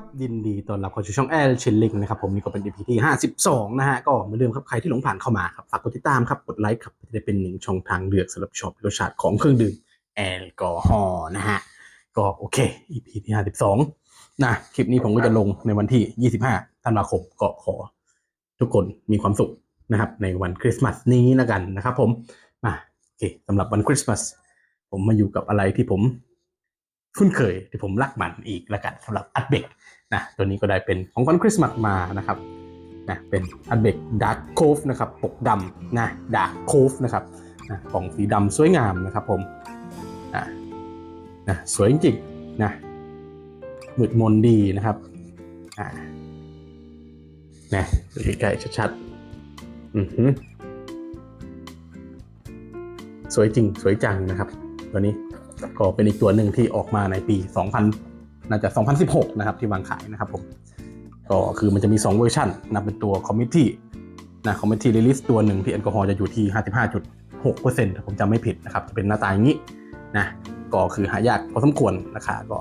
ครับยินดีต้อนรับเข้าสู่ช่องแอลเชลลิงนะครับผมนี่ก็เป็น EP ที่ 52 นะฮะก็เหมือนเดิมครับใครที่หลงผ่านเข้ามาครับฝากกดติดตามครับกดไลค์ครับจะได้เป็นหนึ่งช่องทางเลือกสำหรับช็อปรสชาติของเครื่องดื่มแอลกอฮอล์นะฮะก็โอเค EP ที่ 52 นะคลิปนี้ผมก็จะลงในวันที่ 25ธันวาคมก็ขอ ทุกคนมีความสุขนะครับในวันคริสต์มาสนี้แล้วกันนะครับผมมาโอเคสำหรับวันคริสต์มาสผมมาอยู่กับอะไรที่ผมคุ้นเคยที่ผมรักมันอีกแล้วกันสำหรับอัดเบก นะตัวนี้ก็ได้เป็นของขวัญคริสต์มาสมานะครับนะเป็นอัดเบกดาร์ k โคฟนะครับปกดำนะดาร์ k โคฟนะครับนะกล่องสีดำสวยงามนะครับผมนะนะสวยจริงๆนะมืดมนดีนะครับอ่านะดูใกล้ๆชัดๆอือหือสวยจริงสวยจังนะครับ ตัวนี้ก็เป็นอีกตัวหนึ่งที่ออกมาในปี 2000 น่าจะ 2016 นะครับที่วางขายนะครับผมก็คือมันจะมี 2 เวอร์ชันนะเป็นตัวคอมมิ t ตี้นะคอมมิ t ตี้รีลิสตัวหนึ่งที่แอลกอฮอล์จะอยู่ที่ 55.6%ถ้าผมจำไม่ผิดนะครับจะเป็นหน้าตาอย่างนี้นะก็คือหายากพอสมควรราคาก็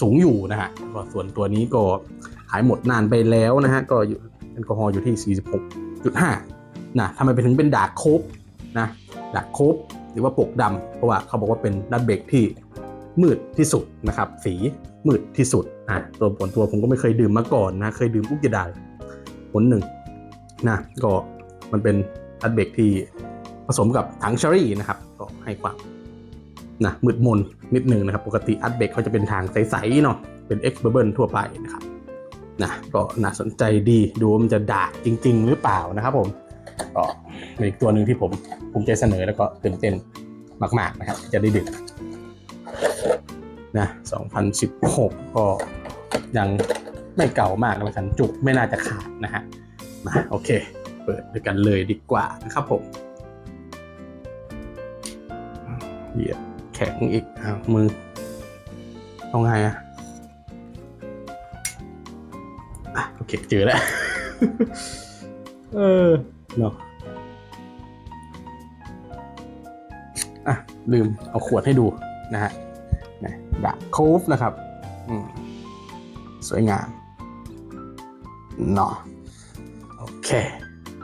สูงอยู่นะฮะก็ส่วนตัวนี้ก็ขายหมดนานไปแล้วนะฮะก็อยู่แอลกอฮอล์อยู่ที่ 46.5นะทำไมไปถึงเป็นดาร์กโคบนะดาร์กโคบหรือว่าปกดำเพราะว่าเขาบอกว่าเป็นดัตเบรกที่ มืดที่สุดนะครับ สีมืดที่สุดอะตัวผลตัวผมก็ไม่เคยดื่มมาก่อนนะ เคยดื่มอุกยดาผลหนึ่งนะก็มันเป็นดัตเบรกที่ผสมกับถังเชอรี่นะครับ ก็ให้ความนะมืดมนนิดนึงนะครับ ปกติอัดเบรกเขาจะเป็นทางใสๆเนาะเป็น X b u r b l e ทั่วไปนะครับนะก็น่าสนใจดีดูว่ามันจะด่าร์กจริง ๆ หรือเปล่านะครับผมก็เป็นอีกตัวหนึ่งที่ผมภูมิใจเสนอแล้วก็ตื่นเต้นมาก ๆนะครับ จะได้ดื่ม นะ2016 ก็ยังไม่เก่ามากแล้วกันจุกไม่น่าจะขาดนะฮะมาโอเค เปิดด้วยกันเลยดีกว่านะครับผมเหยียบแข็งอีกอ้าวมือเอาไงอะอะโอเคเจอแล้ว เออเนาะอะลืมเอาขวดให้ดูนะฮะ นะดาโคฟนะครับสวยงามเนาะโอเค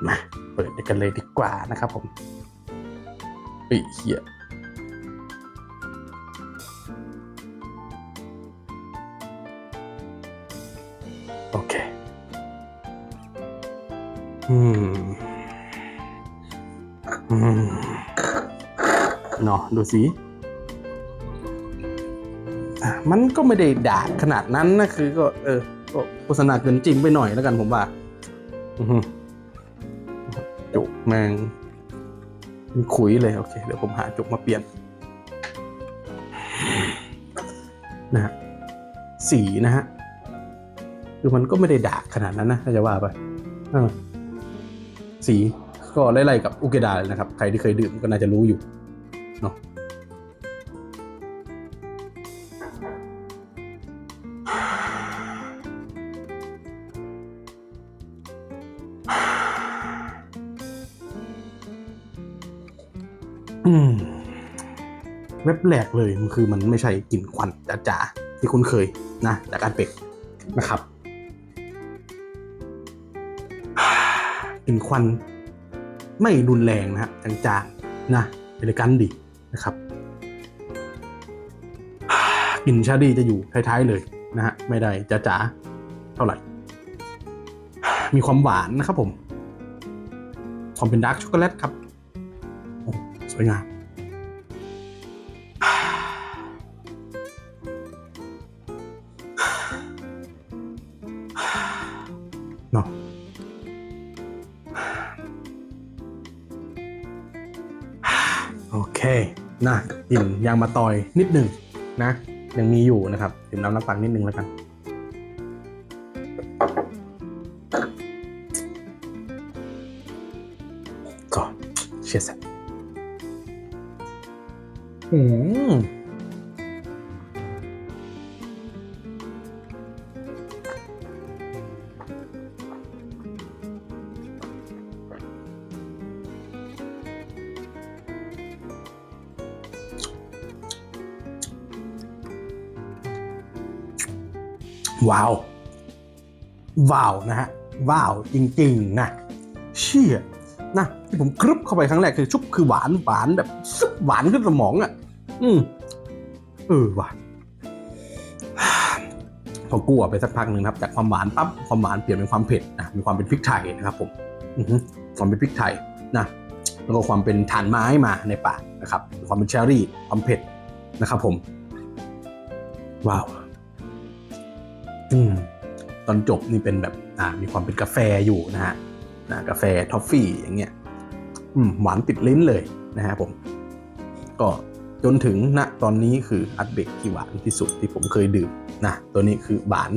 มา เปิดกันเลยดีกว่านะครับผมเฮ้ยเฮียโอเค อืม อืมเนาะดูสิ มันก็ไม่ได้ด่าขนาดนั้นนะคือก็เออก็โฆษณาเกินจริงไปหน่อยแล้วกันผมว่าจุกแมงเป็นขุยเลยโอเค เดี๋ยวผมหาจุกมาเปลี่ยนนะฮะสีนะฮะคือมันก็ไม่ได้ด่าขนาดนั้นนะถ้าจะว่าไปสีก็ไล่ๆกับอุเกดาเลยนะครับ ใครที่เคยดื่มก็น่าจะรู้อยู่เนาะ เว็บแรกเลยมันคือมันไม่ใช่กลิ่นควันจ๋าๆที่คุ้นเคยนะจากการเป็กนะครับกลิ่นควันไม่รุนแรงนะฮะจางๆนะเอเลกันดีนะครับกลิ่นชาดีจะอยู่ท้ายๆเลยนะฮะไม่ได้จ๋าๆเท่าไหร่ มีความหวานนะครับผมความเป็นดาร์กช็อกโกแลตครับ วยงาม เนาะโอเค นะกลิ่นยางมาตอยนิดหนึ่งนะ ยังมีอยู่นะครับดื่มน้ำน้ำปังนิดนึงแล้วกันก็เชียร์สั อืมว้าว ว้าวนะฮะ ว้าวจริงๆนะ เชี่ยนะที่ผมครึบเข้าไปครั้งแรกคือชุบคือหวานหวานแบบซึบ หวานขึ้นสมองอะ อืมเออว่ะพอกลัวไปสักพักหนึ่งนะครับ จากความหวานปั๊บความหวานเปลี่ยนเป็นความเผ็ดนะมีความเป็นพริกไทยนะครับ ผมอือฮึความเป็นพริกไทยนะแล้วก็ความเป็นฐานไม้มาในปากนะครับ ความเป็นเชอร์รี่ความเผ็ดนะครับผมว้าวอืมตอนจบนี่เป็นแบบ อ่า มีความเป็นกาแฟอยู่นะฮะนะกาแฟทอฟฟี่อย่างเงี้ย อืมหวานติดลิ้นเลยนะฮะผม ก็จนถึงณตอนนี้คืออัดเบกที่หวานที่สุดที่ผมเคยดื่มนะตัวนี้คือหวาน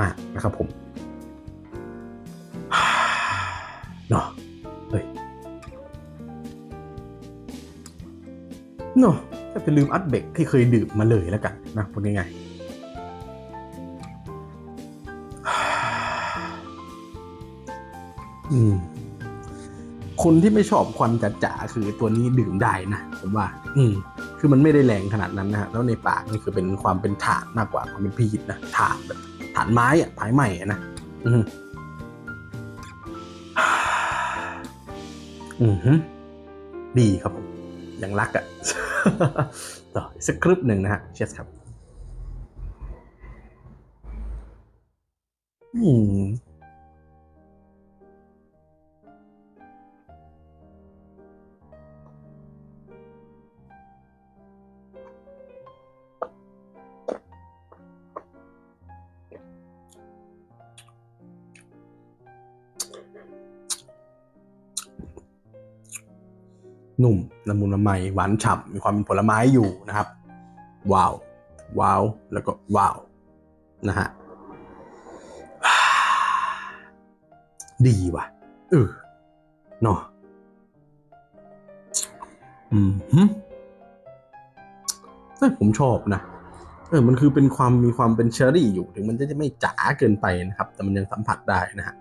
มากๆนะครับผมเนาะเฮ้ยเนาะถ้าจะลืมอัดเบกที่เคยดื่มมาเลยแล้วกันนะพูดง่ายๆอืม คนที่ไม่ชอบควันจ๋าๆคือตัวนี้ดื่มได้นะผมว่า อืมคือมันไม่ได้แรงขนาดนั้นนะฮะแล้วในปากนี่คือเป็นความเป็นถ่านมากกว่าความเป็นพีชนะถ่านแบบถ่านไม้อะไม้ใหม่อะนะอืมอืมฮึดีครับผมยังรักอะต่ออีกสักครึบหนึ่งนะฮะเชสครับ อืม นุ่มละมุนละไมหวานฉ่ำมีความเป็นผลไม้อยู่นะครับ ว้าว ว้าว แล้วก็ว้าว นะฮะดีว่ะเออเนาะอืมฮึเอ้ผมชอบนะ เออ มันคือเป็นความมีความเป็นเชอร์รี่อยู่ ถึงมันจะไม่จ๋าเกินไปนะครับ แต่มันยังสัมผัสได้นะฮะ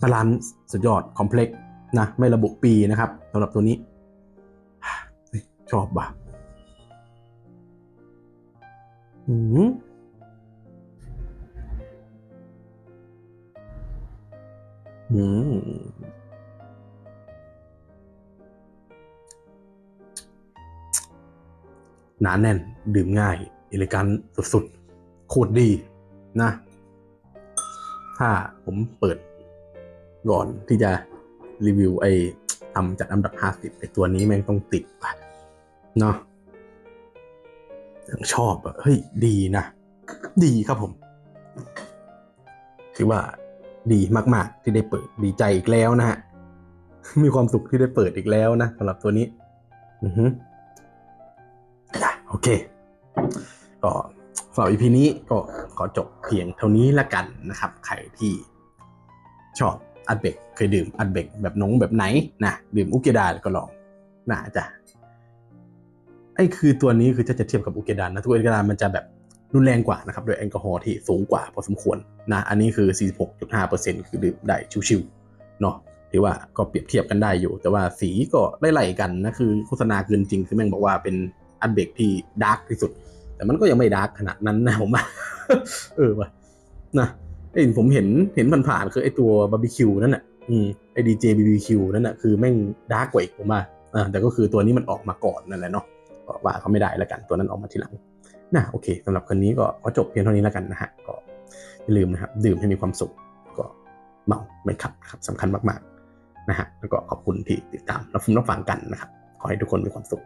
บาลานซ์สุดยอดคอมเพล็กซ์นะ ไม่ระบุปีนะครับสำหรับตัวนี้ ชอบว่ะอืมอืมหนาแน่น ดื่มง่ายอิเลกันสุดๆ โคตรดีนะ ถ้าผมเปิด ก่อนที่จะรีวิวไอ้ทำจัดอันดับ50ไอ้ตัวนี้แม่งต้องติดป่ะเนาะชอบอะเฮ้ย ดีนะ ดีครับผมถือว่าดีมาก ๆ ที่ได้เปิดดีใจอีกแล้วนะฮะ มีความสุขที่ได้เปิดอีกแล้วนะสำหรับตัวนี้ อือฮึโอเค ก็สำหรับ EP นี้ก็ขอจบเพียงเท่านี้ละกันนะครับ ใครที่ชอบ อัดเบกเคยดื่มอัดเบกแบบนงแบบไหนนะดื่มอุเกดาก็ลองน่าจะไอ้คือตัวนี้คือถ้าจะเทียบกับอุเกดานนะทุกอุเกดานมันจะแบบรุนแรงกว่านะครับโดยแอลกอฮอล์ที่สูงกว่าพอสมควรนะอันนี้คือ 46.5%คือดื่มได้ชิวๆเนาะถือว่าก็เปรียบเทียบกันได้อยู่ แต่ว่าสีก็ไล่ๆกันนะคือโฆษณาเกินจริงคือแม่งบอกว่าเป็นอัดเบกที่ดาร์กที่สุด แต่มันก็ยังไม่ดาร์กขนาดนั้นนะผมว่าเออว่ะนะ ไอ้ผมเห็นเห็นผ่านๆคือไอ้ตัวบาร์บีคิวนั่นน่ะอืมไอ้ดีเจบีบีคิวนั่นน่ะคือแม่งดาร์กกว่าอีกผมว่าอ่าแต่ก็คือตัวนี้มันออกมาก่อนนั่นแหละเนาะว่าเขาไม่ได้แล้วกันตัวนั้นออกมาทีหลังนะโอเคสำหรับคืนนี้ก็ขอจบเพียงเท่านี้แล้วกันนะฮะก็อย่าลืมนะครับดื่มให้มีความสุขก็เมาไม่ขับครับสำคัญมากๆนะฮะแล้วก็ขอบคุณที่ติดตามรับฟังรับฟังกันนะครับขอให้ทุกคนมีความสุข